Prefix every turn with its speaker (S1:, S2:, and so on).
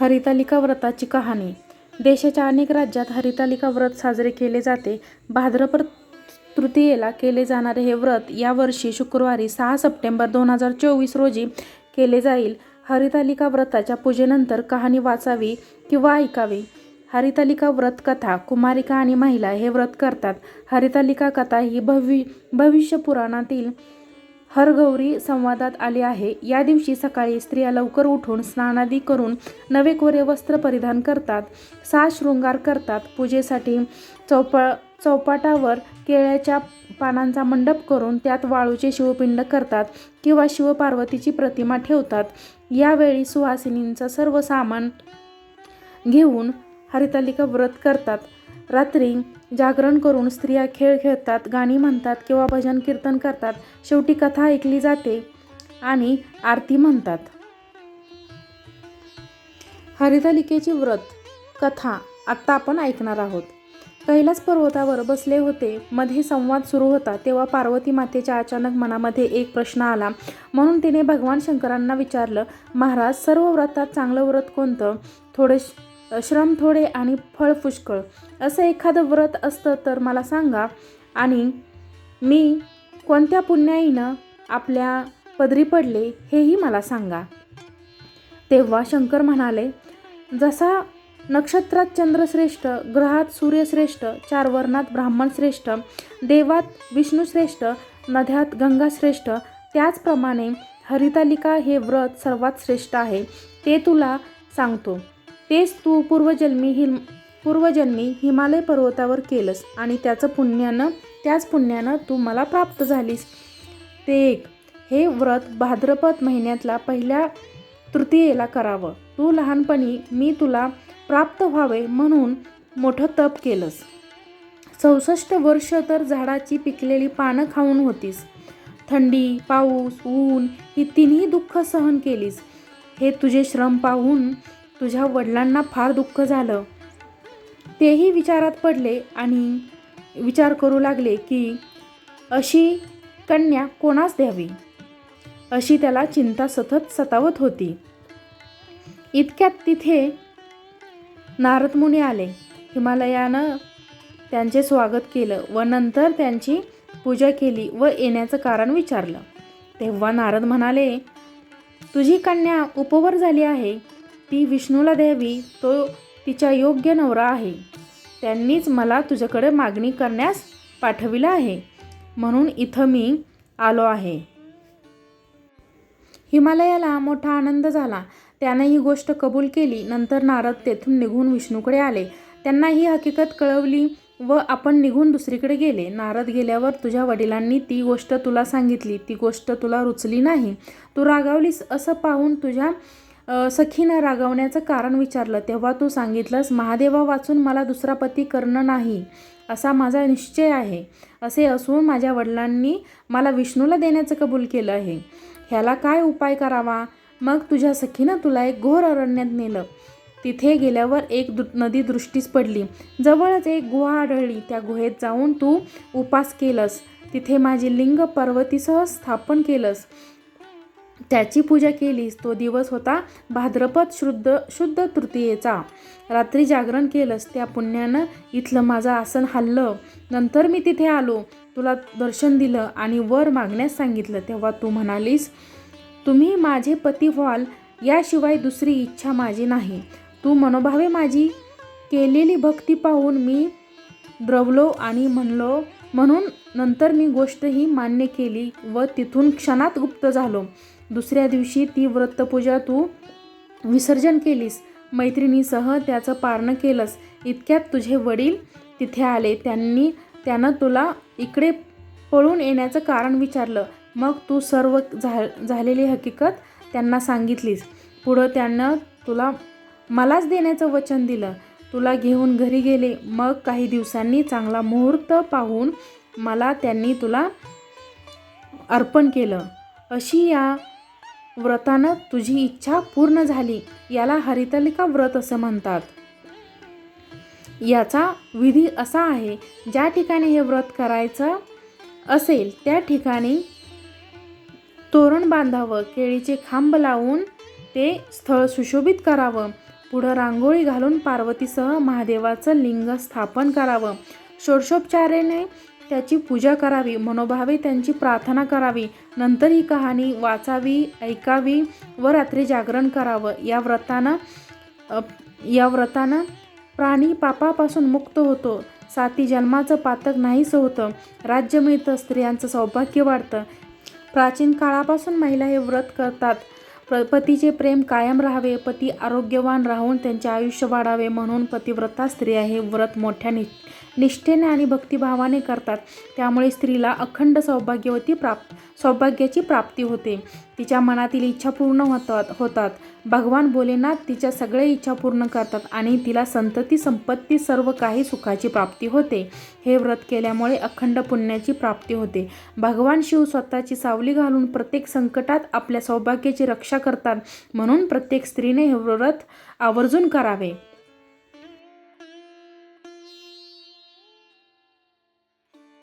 S1: हरितालिका व्रताची कहाणी. देशाच्या अनेक राज्यात हरितालिका व्रत साजरे केले जाते. भाद्रपद तृतीयेला केले जाणारे हे व्रत यावर्षी शुक्रवारी सहा सप्टेंबर दोन हजार चोवीस रोजी केले जाईल. हरितालिका व्रताच्या पूजेनंतर कहाणी वाचावी किंवा ऐकावी. हरितालिका व्रत कथा कुमारिका आणि महिला हे व्रत करतात. हरितालिका कथा ही भवि भविष्य पुराणातील हरगौरी संवादात आली आहे. या दिवशी सकाळी स्त्रिया लवकर उठून स्नानादी करून नवे कोरे वस्त्र परिधान करतात. साज शृंगार करतात. पूजेसाठी चौपा चौपाटावर केळ्याच्या पानांचा मंडप करून त्यात वाळूचे शिवपिंड करतात किंवा शिवपार्वतीची प्रतिमा ठेवतात. यावेळी सुहासिनींचं सर्व सामान घेऊन हरितालिका व्रत करतात. रात्री जागरण करून स्त्रिया खेळ खेळतात गाणी म्हणतात किंवा भजन कीर्तन करतात. शेवटी कथा ऐकली जाते आणि आरती म्हणतात. हरितालिकेची व्रत कथा आत्ता आपण ऐकणार आहोत. कैलास पर्वतावर बसले होते. मध्ये संवाद सुरू होता तेव्हा पार्वती मातेच्या अचानक मनामध्ये एक प्रश्न आला. म्हणून तिने भगवान शंकरांना विचारलं महाराज सर्व व्रतात चांगलं व्रत कोणतं? थोडे श्रम थोडे आणि फळ पुष्कळ. असं एखादं व्रत असतं तर मला सांगा. आणि मी कोणत्या पुण्याईनं आपल्या पदरी पडले हेही मला सांगा. तेव्हा शंकर म्हणाले जसा नक्षत्रात चंद्रश्रेष्ठ ग्रहात सूर्यश्रेष्ठ चार वर्णात ब्राह्मण श्रेष्ठ देवात विष्णूश्रेष्ठ नद्यात गंगाश्रेष्ठ त्याचप्रमाणे हरितालिका हे व्रत सर्वात श्रेष्ठ आहे ते तुला सांगतो. तेच तू पूर्वजन्मी हिम पूर्वजन्मी हिमालय पर्वतावर केलंस आणि त्याचं पुण्यानं त्याच पुण्यानं तू मला प्राप्त झालीस. ते एक हे व्रत भाद्रपद महिन्यातला पहिल्या तृतीयेला करावं. तू लहानपणी मी तुला प्राप्त व्हावे म्हणून मोठं तप केलंस. चौसष्ट वर्ष तर झाडाची पिकलेली पानं खाऊन होतीस. थंडी पाऊस ऊन ही तिन्ही दुःख सहन केलीस. हे तुझे श्रम पाहून तुझ्या वडिलांना फार दुःख झालं. तेही विचारात पडले आणि विचार करू लागले की अशी कन्या कोणास द्यावी? अशी त्याला चिंता सतत सतावत होती. इतक्यात तिथे नारद मुनी आले. हिमालयानं त्यांचे स्वागत केलं व नंतर त्यांची पूजा केली व येण्याचं कारण विचारलं. तेव्हा नारद म्हणाले तुझी कन्या उपवर झाली आहे. ती विष्णूला द्यावी तो तिच्या योग्य नवरा आहे. त्यांनीच मला तुझ्याकडे मागणी करण्यास पाठविलं आहे. म्हणून इथं मी आलो आहे. हिमालयाला मोठा आनंद झाला. त्यानं ही गोष्ट कबूल केली. नंतर नारद तेथून निघून विष्णूकडे आले. त्यांना ही हकीकत कळवली व आपण निघून दुसरीकडे गेले. नारद गेल्यावर तुझ्या वडिलांनी ती गोष्ट तुला सांगितली. ती गोष्ट तुला रुचली नाही. तू रागावलीस असं पाहून तुझ्या सखीनं रागवण्याचं कारण विचारलं. तेव्हा तू सांगितलंस महादेवा वाचून मला दुसरा पती करणं नाही असा माझा निश्चय आहे. असे असून माझ्या वडिलांनी मला विष्णूला देण्याचं कबूल केलं आहे. ह्याला काय उपाय करावा? मग तुझ्या सखीनं तुला एक घोर अरण्यात नेलं. तिथे गेल्यावर एक दु नदी दृष्टीस पडली. जवळच एक गुहा आढळली. त्या गुहेत जाऊन तू उपास केलंस. तिथे माझी लिंग पर्वतीसह स्थापन केलंस. त्याची पूजा केलीस तो दिवस होता भाद्रपद शुद्ध शुद्ध तृतीयेचा. रात्री जागरण केलंस त्या पुण्यानं इथलं माझं आसन हल्लं नंतर मी तिथे आलो. तुला दर्शन दिलं आणि वर मागण्यास सांगितलं. तेव्हा तू म्हणालीस तुम्ही माझे पती व्हाल याशिवाय दुसरी इच्छा माझी नाही. तू मनोभावे माझी केलेली भक्ती पाहून मी द्रवलो आणि म्हणलो म्हणून नंतर मी गोष्ट ही मान्य केली व तिथून क्षणात गुप्त झालो. दुसऱ्या दिवशी ती व्रतपूजा तू विसर्जन केलीस. मैत्रिणीसह त्याचं पारणं केलंस. इतक्यात तुझे वडील तिथे आले. त्यांनी त्यानं तुला इकडे पळून येण्याचं कारण विचारलं. मग तू सर्व झा झालेली हकीकत त्यांना सांगितलीस. पुढं त्यानं तुला मलाच देण्याचं वचन दिलं. तुला घेऊन घरी गेले. मग काही दिवसांनी चांगला मुहूर्त पाहून मला त्यांनी तुला अर्पण केलं. अशी या व्रतानं तुझी इच्छा पूर्ण झाली याला हरितलिका व्रत असं म्हणतात. याचा विधी असा आहे ज्या ठिकाणी हे व्रत करायचं असेल त्या ठिकाणी तोरण बांधावं केळीचे खांब लावून ते स्थळ सुशोभित करावं पुढं रांगोळी घालून पार्वतीसह महादेवाचं लिंग स्थापन करावं. षोडशोपचारेने त्याची पूजा करावी मनोभावे त्यांची प्रार्थना करावी. नंतर ही कहाणी वाचावी ऐकावी व रात्री जागरण करावं. या व्रतानं या व्रतानं प्राणी पापापासून मुक्त होतो. साती जन्माचं पातक नाहीसं होतं. राज्य मिळतं स्त्रियांचं सौभाग्य वाढतं. प्राचीन काळापासून महिला हे व्रत करतात. प्र पतीचे प्रेम कायम राहावे पती आरोग्यवान राहून त्यांचे आयुष्य वाढावे म्हणून पतिव्रता स्त्रिया हे व्रत मोठ्या नि निष्ठेने आणि भक्तिभावाने करतात. त्यामुळे स्त्रीला अखंड सौभाग्यवती प्राप सौभाग्याची प्राप्ती होते. तिच्या मनातील इच्छा पूर्ण होतात होतात. भगवान भोलेनाथ तिच्या सगळ्या इच्छा पूर्ण करतात आणि तिला संतती संपत्ती सर्व काही सुखाची प्राप्ती होते. हे व्रत केल्यामुळे अखंड पुण्याची प्राप्ती होते. भगवान शिव स्वतःची सावली घालून प्रत्येक संकटात आपल्या सौभाग्याची रक्षा करतात म्हणून प्रत्येक स्त्रीने हे व्रत आवर्जून करावे.